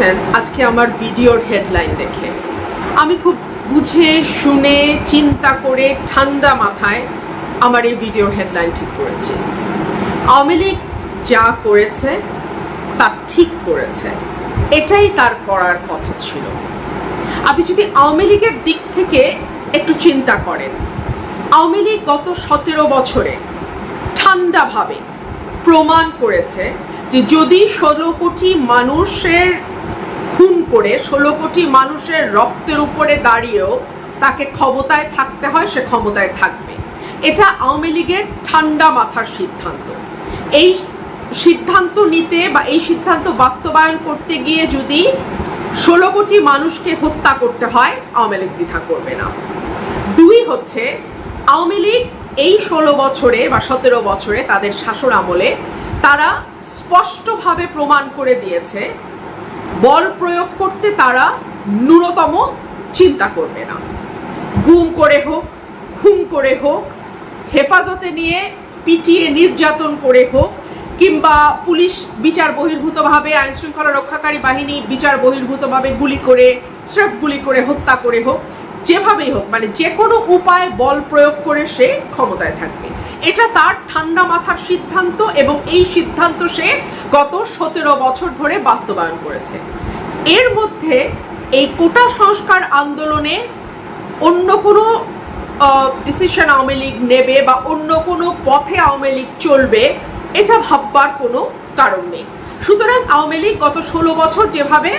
বুঝেছেন আজকে আমার ভিডিওর হেডলাইন দেখে। আমি খুব বুঝে, শুনে, চিন্তা করে, ঠান্ডা মাথায় আমার এই ভিডিওর হেডলাইন ঠিক করেছি। আওয়ামী লীগ যা করেছে, তা ঠিক করেছে। এটাই তার করার কথা ছিল। আপনি যদি আওয়ামী লীগের দিক থেকে একটু চিন্তা করেন, আওয়ামী লীগ গত সতেরো বছরে ঠান্ডাভাবে প্রমাণ করেছে যে যদি ষোলো কোটি মানুষের করে ষোলো কোটি মানুষের রক্তের উপরে দাঁড়িয়েও তাকে ক্ষমতায় থাকতে হয়, সে ক্ষমতায় থাকবে। এটা আওয়ামী লীগের ঠান্ডা মাথার সিদ্ধান্ত। এই সিদ্ধান্ত নিতে বা এই সিদ্ধান্ত বাস্তবায়ন করতে গিয়ে যদি ষোলো কোটি মানুষকে হত্যা করতে হয়, আওয়ামী লীগ দ্বিধা করবে না। দুই হচ্ছে, আওয়ামী লীগ এই ষোলো বছরে বা সতেরো বছরে তাদের শাসন আমলে তারা স্পষ্টভাবে প্রমাণ করে দিয়েছে বল প্রয়োগ করতে তারা ন্যূনতম চিন্তা করবে না। গুম করে হোক, খুন করে হোক, হেফাজতে নিয়ে পিটিয়ে নির্যাতন করে হোক, কিংবা পুলিশ বিচার বহির্ভূতভাবে, আইন শৃঙ্খলা রক্ষাকারী বাহিনী বিচার বহির্ভূতভাবে গুলি করে, স্রেফ গুলি করে হত্যা করে হোক, যেভাবেই হোক মানে যে কোনো উপায় বল প্রয়োগ করে সে ক্ষমতায় থাকবে। এটা তার ঠান্ডা মাথার সিদ্ধান্ত এবং এই সিদ্ধান্ত সে গত সতেরো বছর ধরে বাস্তবায়ন করেছে। এর মধ্যে এই কোটা সংস্কার আন্দোলনে অন্য কোনো ডিসিশন আওয়ামী লীগ নেবে বা অন্য কোনো পথে আওয়ামী লীগ চলবে, এটা ভাববার কোনো কারণ নেই। সুতরাং আওয়ামী লীগ গত ষোলো বছর যেভাবে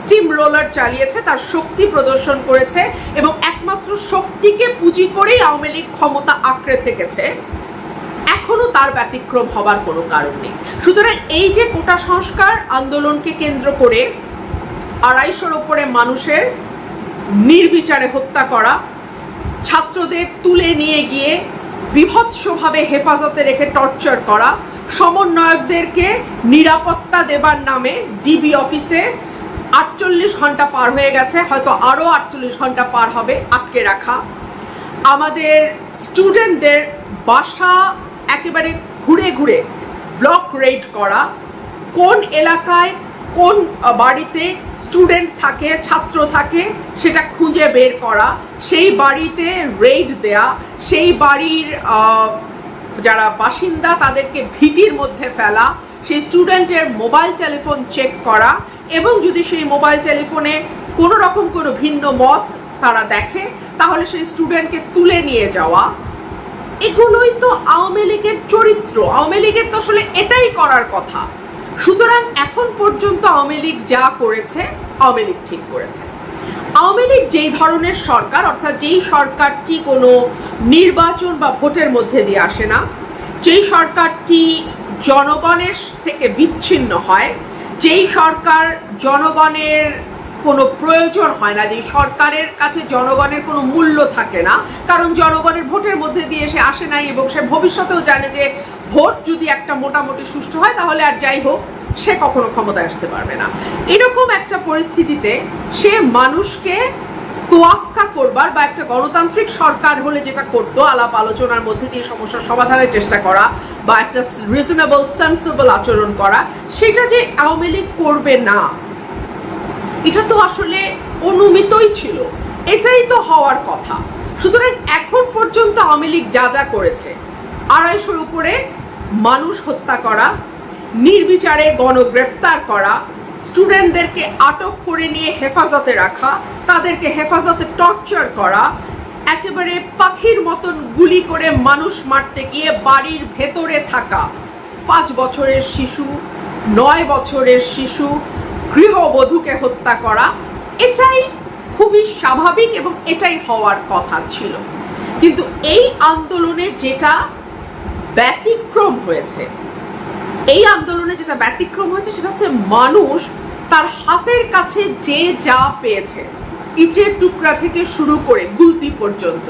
স্টিম রোলার চালিয়েছে, তার শক্তি প্রদর্শন করেছে এবং একমাত্র শক্তিকে পুঁজি করেই আওয়ামী লীগ ক্ষমতা আঁকড়ে থেকেছে। এখনও তার ব্যতিক্রম হবার কোনো কারণ নেই। সুতরাং এই যে কোটা সংস্কার আন্দোলনকে কেন্দ্র করে আড়াইশোর ওপরে মানুষের নির্বিচারে হত্যা করা, ছাত্রদের তুলে নিয়ে গিয়ে বিভৎসভাবে হেফাজতে রেখে টর্চার করা, সমন্বয়কদেরকে নিরাপত্তা দেবার নামে ডিবি অফিসে আটচল্লিশ ঘণ্টা পার হয়ে গেছে, হয়তো আরও আটচল্লিশ ঘণ্টা পার হবে আটকে রাখা। আমাদের স্টুডেন্টদের বাসা একেবারে ঘুরে ঘুরে ব্লক রেড করা, কোন এলাকায় কোন বাড়িতে স্টুডেন্ট থাকে, ছাত্র থাকে, সেটা খুঁজে বের করা, সেই বাড়িতে রেড দেয়া, সেই বাড়ির যারা বাসিন্দা তাদেরকে ভীতির মধ্যে ফেলা, সেই স্টুডেন্টের মোবাইল টেলিফোন চেক করা এবং যদি সেই মোবাইল টেলিফোনে কোনো রকম কোনো ভিন্ন মত তারা দেখে, তাহলে সেই স্টুডেন্টকে তুলে নিয়ে যাওয়া, এগুলোই তো আওয়ামী লীগের চরিত্র। আওয়ামী লীগের তো আসলে এটাই করার কথা। সুতরাং এখন পর্যন্ত আওয়ামী লীগ যা করেছে, আওয়ামী লীগ ঠিক করেছে। আওয়ামী লীগ যেই ধরনের সরকার, অর্থাৎ যেই সরকারটি কোনো নির্বাচন বা ভোটের মধ্যে দিয়ে আসে না, যেই সরকারটি জনগণের থেকে বিচ্ছিন্ন হয় যেই সরকার জনগণের কোনো প্রয়োজন হয় না যে সরকারের কাছে জনগণের কোনো মূল্য থাকে না, কারণ জনগণের ভোটের মধ্যে দিয়ে সে আসে নাই এবং সে ভবিষ্যতেও জানে যে ভোট যদি একটা মোটামুটি সুষ্ঠু হয়, তাহলে আর যাই হোক, সে কখনো ক্ষমতায় আসতে পারবে না। এরকম একটা পরিস্থিতিতে সে মানুষকে তোয়াক্কা করবার বা একটা গণতান্ত্রিক সরকার হলে যেটা করতো, আলাপ আলোচনার মধ্যে দিয়ে সমস্যার সমাধানের চেষ্টা করা বা একটা রিজনেবল সেন্সেবল আচরণ করা, সেটা যে আওয়ামী লীগ করবে না, এটা তো আসলে অনুমিতই ছিল। এটাই তো হওয়ার কথা। সুতরাং এখন পর্যন্ত আওয়ামী লীগ যা যা করেছে, আড়াইশোর উপরে মানুষ হত্যা করা, নির্বিচারে গণগ্রেপ্তার করা স্টুডেন্টদেরকে আটক করে নিয়ে হেফাজতে রাখা, তাদেরকে হেফাজতে টর্চার করা, একেবারে পাখির মতন গুলি করে মানুষ মারতে গিয়ে বাড়ির ভেতরে থাকা। পাঁচ বছরের শিশু, নয় বছরের শিশু, গৃহবধূকে হত্যা করা, এটাই খুবই স্বাভাবিক এবং এটাই হওয়ার কথা ছিল। কিন্তু এই আন্দোলনে যেটা ব্যতিক্রম হয়েছে এই আন্দোলনে যেটা ব্যতিক্রম হয়েছে সেটা হচ্ছে মানুষ তার হাতের কাছে যে যা পেয়েছে, ইটের টুকরা থেকে শুরু করে গুলতি পর্যন্ত,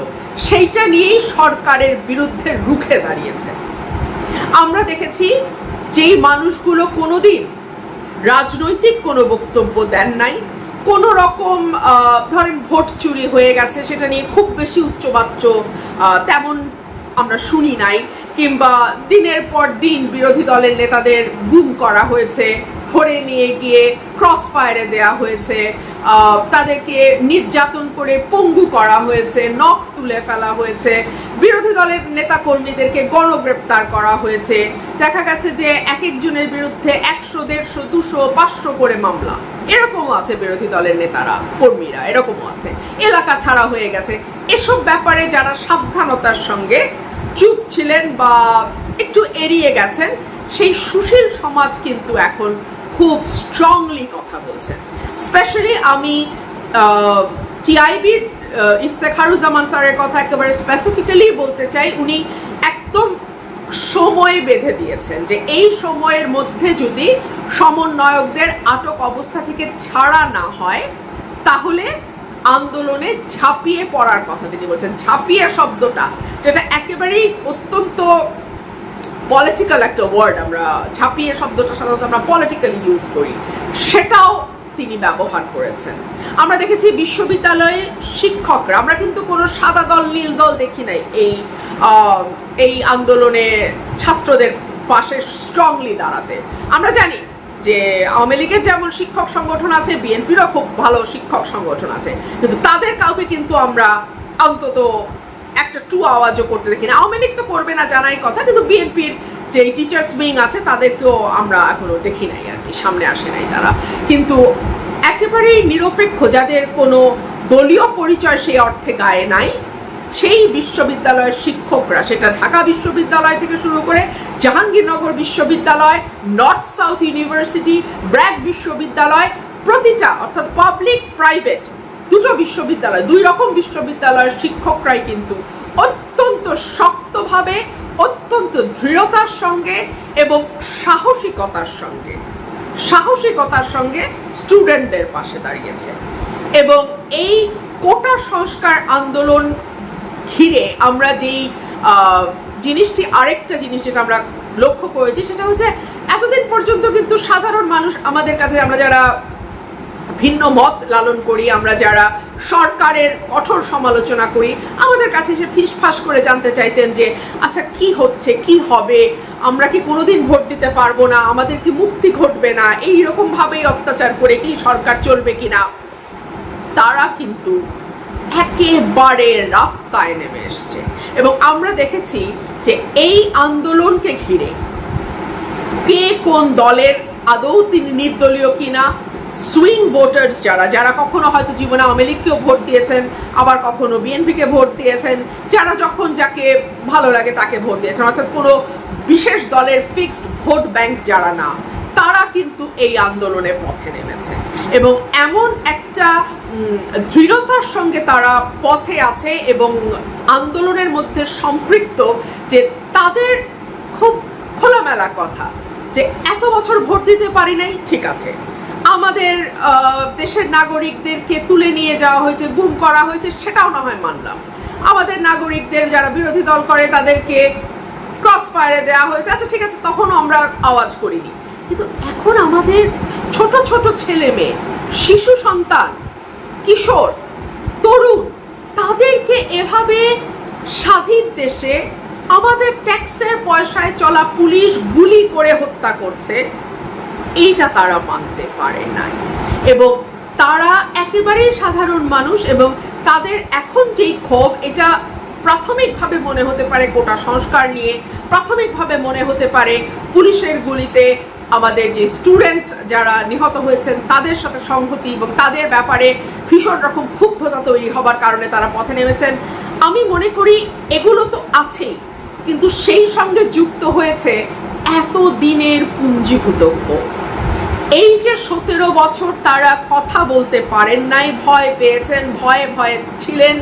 সেইটা নিয়েই সরকারের বিরুদ্ধে রুখে দাঁড়িয়েছে। আমরা দেখেছি যেই মানুষগুলো কোনোদিন রাজনৈতিক কোনো বক্তব্য দেন নাই, কোন রকম ধরেন ভোট চুরি হয়ে গেছে, সেটা নিয়ে খুব বেশি উচ্চবাচ্য তেমন আমরা শুনি নাই। কিংবা দিনের পর দিন বিরোধী দলের নেতাদের গুম করা হয়েছে, ধরে নিয়ে গিয়ে ক্রস ফায়ারে দেয়া হয়েছে তাদেরকে নির্যাতন করে পঙ্গু করা হয়েছে, নখ তুলে ফেলা হয়েছে, বিরোধী দলের নেতা কর্মীদেরকে গণগ্রেপ্তার করা হয়েছে। দেখা গেছে যে এক একজনের বিরুদ্ধে একশো, দেড়শো, দুশো, পাঁচশো করে মামলা। এরকমও আছে বিরোধী দলের নেতারা, কর্মীরা, এরকমও আছে। এলাকা ছাড়া হয়ে গেছে। এসব ব্যাপারে যারা সাবধানতার সঙ্গে চুপ ছিলেন বা একটু এড়িয়ে গেছেন, সেই সুশীল সমাজ কিন্তু এখন খুব স্ট্রংলি কথা বলছেন স্পেশালি আমি টিআইবির ইফতেখারুজ্জামান স্যারের কথা একেবারে স্পেসিফিক্যালি বলতে চাই, উনি একদম সময় বেঁধে দিয়েছেন যে এই সময়ের মধ্যে যদি সমন্বয়কদের আটক অবস্থা থেকে ছাড়া না হয়, তাহলে আন্দোলনে ঝাঁপিয়ে পড়ার কথা তিনি বলছেন। ঝাঁপিয়ে শব্দটা, যেটা একেবারেই অত্যন্ত পলিটিক্যাল একটা ওয়ার্ড আমরা ছাপিয়ে শব্দটা সাধারণত আমরা পলিটিক্যালি ইউজ করি। সেটাও তিনি ব্যবহার করেছেন। আমরা দেখেছি বিশ্ববিদ্যালয়ে শিক্ষকরা, আমরা কিন্তু কোনো সাদা দল, নীল দল দেখি নাই এই এই আন্দোলনে ছাত্রদের পাশে স্ট্রংলি দাঁড়াতে। আমরা জানি যে আওয়ামী লীগের যেমন শিক্ষক সংগঠন আছে, বিএনপিরও খুব ভালো শিক্ষক সংগঠন আছে। কিন্তু তাদের কাউকে কিন্তু আমরা অন্তত একটা টু আওয়াজও করতে দেখি না। আওয়ামী লীগ তো করবে না জানাই কথা, কিন্তু বিএনপির যে টিচার্স উইং আছে, তাদেরকেও আমরা এখনও দেখি নাই আর কি, সামনে আসে নাই তারা। কিন্তু একেবারেই নিরপেক্ষ, যাদের কোনো দলীয় পরিচয় সেই অর্থে গায়ে নাই সেই বিশ্ববিদ্যালয়ের শিক্ষকরা, সেটা ঢাকা বিশ্ববিদ্যালয় থেকে শুরু করে জাহাঙ্গীরনগর বিশ্ববিদ্যালয়, নর্থ সাউথ ইউনিভার্সিটি, ব্র্যাক বিশ্ববিদ্যালয়, প্রতিটা, অর্থাৎ পাবলিক, প্রাইভেট, দুটো বিশ্ববিদ্যালয়, দুই রকম বিশ্ববিদ্যালয়ের শিক্ষকরাই কিন্তু অত্যন্ত শক্তভাবে, অত্যন্ত দৃঢ়তার সঙ্গে এবং সাহসিকতার সঙ্গে সাহসিকতার সঙ্গে স্টুডেন্টদের পাশে দাঁড়িয়েছে। এবং এই কোটা সংস্কার আন্দোলন ঘিরে আমরা যেই জিনিসটি, আরেকটা জিনিস যেটা আমরা লক্ষ্য করেছি, সেটা হচ্ছে এতদিন পর্যন্ত কিন্তু সাধারণ মানুষ আমাদের কাছে আমরা যারা ভিন্ন মত লালন করি, আমরা যারা সরকারের কঠোর সমালোচনা করি, আমাদের কাছে এসে ফিসফাস করে জানতে চাইতেন যে আচ্ছা কি হচ্ছে, কি হবে? আমরা কি কোনোদিন ভোট দিতে পারব না? আমাদের কি মুক্তি ঘটবে না? এই রকম অত্যাচার করে কি সরকার চলবে কিনা? তারা কিন্তু একেবারে রাস্তায় নেমে এসছে। এবং আমরা দেখেছি যে এই আন্দোলনকে ঘিরে কে কোন দলের আদৌ তিনি নির্দলীয় কিনা সুইং ভোটার্স যারা যারা কখনো হয়তো জীবনে আওয়ামী লীগকেও ভোট দিয়েছেন, আবার কখনো বিএনপিকে ভোট দিয়েছেন, যারা যখন যাকে ভালো লাগে তাকে ভোট দিয়েছেন, অর্থাৎ কোনো বিশেষ দলের ফিক্সড ভোট ব্যাংক যারা না, তারা কিন্তু এই আন্দোলনে পথে নেমেছে। এবং এমন একটা দৃঢ়তার সঙ্গে তারা পথে আছে এবং আন্দোলনের মধ্যে সম্পৃক্ত যে তাদের খুব খোলামেলা কথা, যে এত বছর ভোট দিতে পারি নাই, ঠিক আছে। আমাদের দেশের নাগরিকদেরকে তুলে নিয়ে যাওয়া হয়েছে, গুম করা হয়েছে, সেটাও না হয় মানলাম। আমাদের নাগরিকদের যারা বিরোধী দল করে, তাদেরকে ক্রস ফায়ারে দেওয়া হয়েছে। আচ্ছা ঠিক আছে, তখনও আমরা আওয়াজ করিনি। কিন্তু এখন আমাদের ছোট ছোট ছেলে মেয়ে, শিশু সন্তান কিশোর, তরুণ, তাদেরকে এভাবে স্বাধীন দেশে আমাদের ট্যাক্সের পয়সায় চলা পুলিশ গুলি করে হত্যা করছে, এইটা তারা মানতে পারে নাই। এবং তারা একেবারেই সাধারণ মানুষ এবং তাদের এখন যেই ক্ষোভ, এটা প্রাথমিকভাবে মনে হতে পারে কোটা সংস্কার নিয়ে, প্রাথমিকভাবে মনে হতে পারে পুলিশের গুলিতে আমাদের যে স্টুডেন্ট যারা নিহত হয়েছেন, তাদের সাথে সংহতি এবং তাদের ব্যাপারে ভীষণ রকম ক্ষুব্ধতা তৈরি হবার কারণে তারা পথে নেমেছেন। আমি মনে করি এগুলো তো আছেই, কিন্তু সেই সঙ্গে যুক্ত হয়েছে এত দিনের পুঞ্জীভূত এই যে সতেরো বছর তারা কথা বলতে পারেন নাই, ভয় পেয়েছেন, ভয়ে ভয়ে ছিলেন।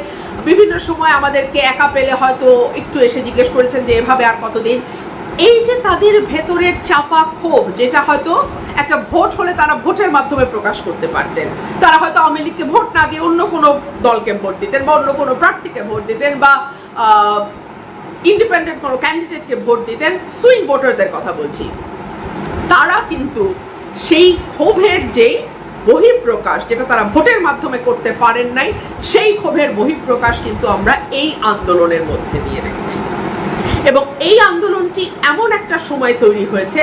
বিভিন্ন সময় আমাদেরকে একা পেলে হয়তো একটু এসে জিজ্ঞেস করেছেন যে এভাবে আর কতদিন এই যে তাদের ভেতরের চাপা ক্ষোভ, যেটা হয়তো একটা ভোট হলে তারা ভোটের মাধ্যমে প্রকাশ করতে পারতেন। তারা হয়তো আওয়ামী লীগকে ভোট না দিয়ে অন্য কোনো দলকে ভোট দিতেন বা অন্য কোনো প্রার্থীকে ভোট দিতেন বা ইন্ডিপেন্ডেন্ট কোনো ক্যান্ডিডেটকে ভোট দিতেন। সুইং ভোটারদের কথা বলছি। তারা কিন্তু সেই ক্ষোভের যে বহিঃপ্রকাশ, যেটা তারা ভোটের মাধ্যমে করতে পারেন নাই, সেই ক্ষোভের বহিঃপ্রকাশ কিন্তু আমরা এই আন্দোলনের মধ্যে দিয়ে রেখেছি এবং এই আন্দোলনটি এমন একটা সময় তৈরি হয়েছে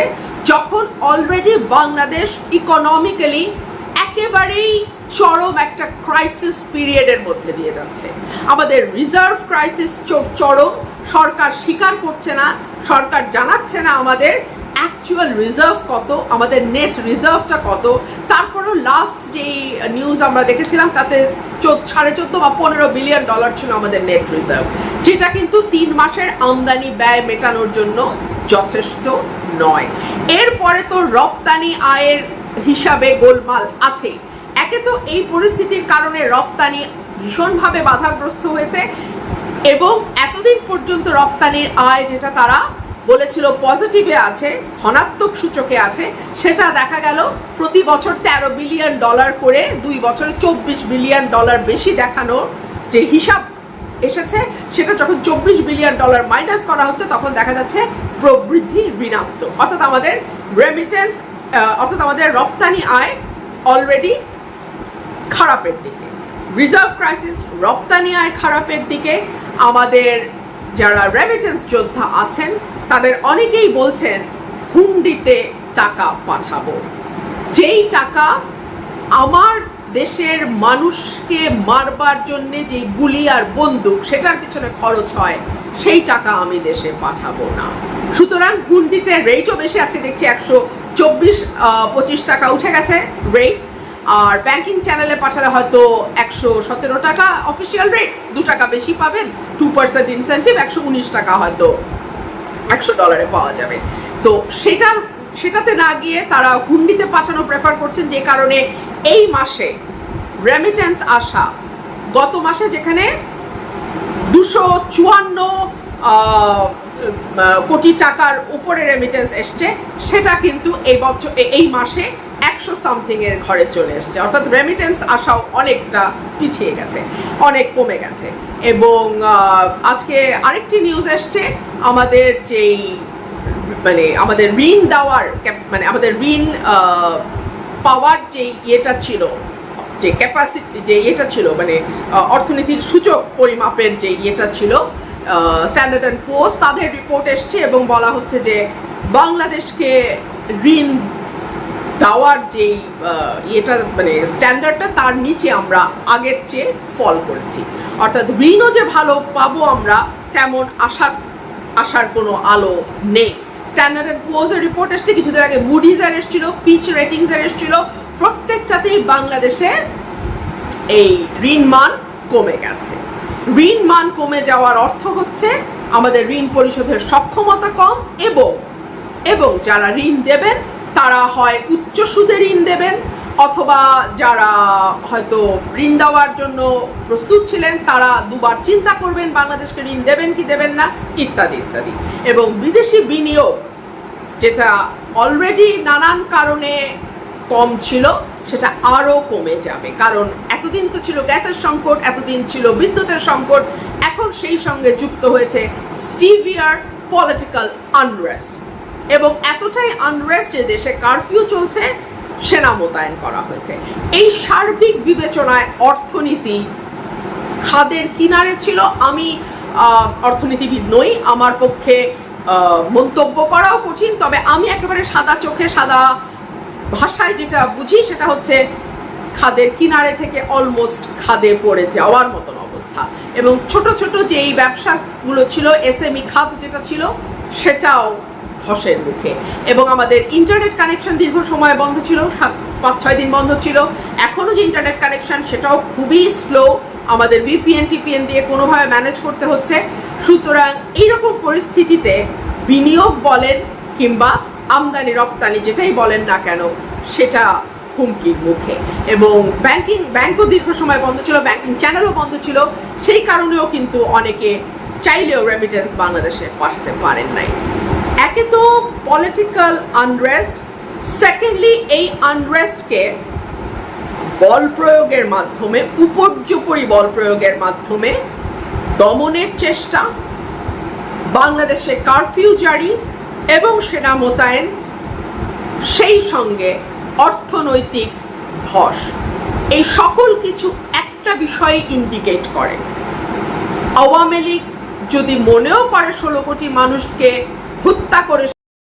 যখন অলরেডি বাংলাদেশ ইকোনমিক্যালি একেবারেই চরম একটা ক্রাইসিস পিরিয়ডের মধ্যে দিয়ে যাচ্ছে। আমাদের রিজার্ভ ক্রাইসিস চরম, সরকার স্বীকার করছে না, সরকার জানাচ্ছে না আমাদের অ্যাকচুয়াল রিজার্ভ কত, আমাদের নেট রিজার্ভটা কত, তারপরেও লাস্ট যে নিউজ আমরা দেখেছিলাম, তাতে সাড়ে চোদ্দ বা পনেরো বিলিয়ন ডলার ছিল আমাদের নেট রিজার্ভ যেটা কিন্তু তিন মাসের আমদানি ব্যয় মেটানোর জন্য যথেষ্ট নয়। এরপরে তো রপ্তানি আয়ের হিসাবে গোলমাল আছে একে তো এই পরিস্থিতির কারণে রপ্তানি ভীষণভাবে বাধাগ্রস্ত হয়েছে, এবং এতদিন পর্যন্ত রপ্তানির আয় যেটা তারা বলেছিল পজিটিভে আছে, ধনাত্মক সূচকে আছে। সেটা দেখা গেল, প্রতি বছর তেরো বিলিয়ন ডলার করে দুই বছরে চব্বিশ বিলিয়ন ডলার বেশি দেখানো যে হিসাব এসেছে, সেটা যখন চব্বিশ বিলিয়ন ডলার মাইনাস করা হচ্ছে, তখন দেখা যাচ্ছে প্রবৃদ্ধি ঋণাত্মক। অর্থাৎ আমাদের রেমিটেন্স অর্থাৎ আমাদের রপ্তানি আয় অলরেডি খারাপের দিকে। রিজার্ভ ক্রাইসিস রপ্তানি আয় খারাপের দিকে। আমাদের যারা রেমিটেন্স যোদ্ধা আছেন তাদের অনেকেই বলছেন, হুন্ডিতে টাকা পাঠাবো। যেই টাকা আমার দেশের মানুষকে মারবার জন্য যে গুলি আর বন্দুক, সেটার পিছনে খরচ হয়, সেই টাকা আমি দেশে পাঠাবো না। সুতরাং হুন্ডিতে রেটও বেশি আছে, দেখছি একশো চব্বিশ পঁচিশ টাকা উঠে গেছে রেট আর ব্যাংকিং চ্যানেলে পাঠালে হয়তো একশো সতেরো টাকা অফিসিয়াল রেট দু টাকা বেশি পাবেন টু পার্সেন্ট ইনসেন্টিভ একশো উনিশ টাকা হয়তো একশো ডলারে পাওয়া যাবে। তো সেটা সেটাতে না গিয়ে তারা হুন্ডিতে পাঠানো প্রেফার করছেন যে কারণে এই মাসে রেমিটেন্স আসা, গত মাসে যেখানে দুশো চুয়ান্ন কোটি টাকার উপরে রেমিটেন্স এসছে, সেটা কিন্তু এই বছর, এই মাসে একশো সামথিং এর ঘরে চলে এসছে। অর্থাৎ রেমিটেন্স আসাও অনেকটা পিছিয়ে গেছে, অনেক কমে গেছে। এবং আজকে আরেকটি নিউজ এসছে, আমাদের যেই মানে আমাদের ঋণ দেওয়ার মানে আমাদের ঋণ পাওয়ার যে ইয়েটা ছিল, যে ক্যাপাসিটি যে ইয়েটা ছিল মানে অর্থনীতির সূচক পরিমাপের যে ইয়েটা ছিল স্ট্যান্ডার্ড অ্যান্ড পোস্ট তাদের রিপোর্ট এসছে এবং বলা হচ্ছে যে বাংলাদেশকে ঋণ দেওয়ার যেই ইয়েটা মানে স্ট্যান্ডার্ডটা তার নিচে আমরা আগের চেয়ে ফল করেছি। অর্থাৎ ঋণও যে ভালো, পাবো আমরা, তেমন আশার আসার কোনো আলো নেই। স্ট্যান্ডার্ড অ্যান্ড পোজের রিপোর্ট এসছে, কিছুদিন আগে মুডিজের এসেছিল ফিচ রেটিংসের এসেছিল, প্রত্যেকটাতেই বাংলাদেশে এই ঋণ মান কমে গেছে। ঋণ মান কমে যাওয়ার অর্থ হচ্ছে, আমাদের ঋণ পরিশোধের সক্ষমতা কম এবং এবং যারা ঋণ দেবেন তারা হয় উচ্চ সুদে ঋণ দেবেন, অথবা যারা হয়তো ঋণ দেওয়ার জন্য প্রস্তুত ছিলেন, তারা দুবার চিন্তা করবেন বাংলাদেশকে ঋণ দেবেন কি দেবেন না, ইত্যাদি ইত্যাদি। এবং বিদেশি বিনিয়োগ, যেটা অলরেডি নানান কারণে কম ছিল, সেটা আরও কমে যাবে। কারণ এতদিন তো ছিল গ্যাসের সংকট, এতদিন ছিল বিদ্যুতের সংকট, এখন সেই সঙ্গে যুক্ত হয়েছে সিভিয়ার পলিটিক্যাল আনরেস্ট। এবং এতটাই আনরেস্ট দেশে কারফিউ চলছে, সেনা মোতায়েন করা হয়েছে। এই সার্বিক বিবেচনায় অর্থনীতি খাদের কিনারে ছিল। আমি অর্থনীতিবিদ নই, আমার পক্ষে মন্তব্য করাও কঠিন, তবে আমি একেবারে সাদা চোখে, সাদা ভাষায় যেটা বুঝি, সেটা হচ্ছে খাদের কিনারে থেকে অলমোস্ট খাদে পড়ে যাওয়ার মতন অবস্থা। এবং ছোট ছোট যে এই ব্যবসাগুলো ছিল এসএমই খাদ যেটা ছিল, সেটাও ধসের মুখে। এবং আমাদের ইন্টারনেট কানেকশন দীর্ঘ সময় বন্ধ ছিল, সাত, পাঁচ, ছয় দিন বন্ধ ছিল। এখনও যে ইন্টারনেট কানেকশন সেটাও খুবই স্লো আমাদের ভিপিএন টিপিএন দিয়ে কোনোভাবে ম্যানেজ করতে হচ্ছে। সুতরাং এইরকম পরিস্থিতিতে বিনিয়োগ বলেন কিংবা আমদানি, রপ্তানি, যেটাই বলেন না কেন, সেটা হুমকির মুখে। এবং ব্যাংকিং ব্যাংকও দীর্ঘ সময় বন্ধ ছিল ব্যাংকিং চ্যানেলও বন্ধ ছিল। সেই কারণেও কিন্তু অনেকে চাইলেও রেমিটেন্স বাংলাদেশে পাঠাতে পারেন নাই। একে তো পলিটিক্যাল আনরেস্ট সেকেন্ডলি এই আনরেস্টকে বল প্রয়োগের মাধ্যমে, উপর্যুপরি বল প্রয়োগের মাধ্যমে দমনের চেষ্টা, বাংলাদেশে কারফিউ জারি এবং সেনা মোতায়েন, সেই সঙ্গে অর্থনৈতিক ধস। এই সকল কিছু একটা বিষয়ে ইন্ডিকেট করে। আওয়ামী লীগ যদি মনেও করে ষোলো কোটি মানুষকে হত্যা করে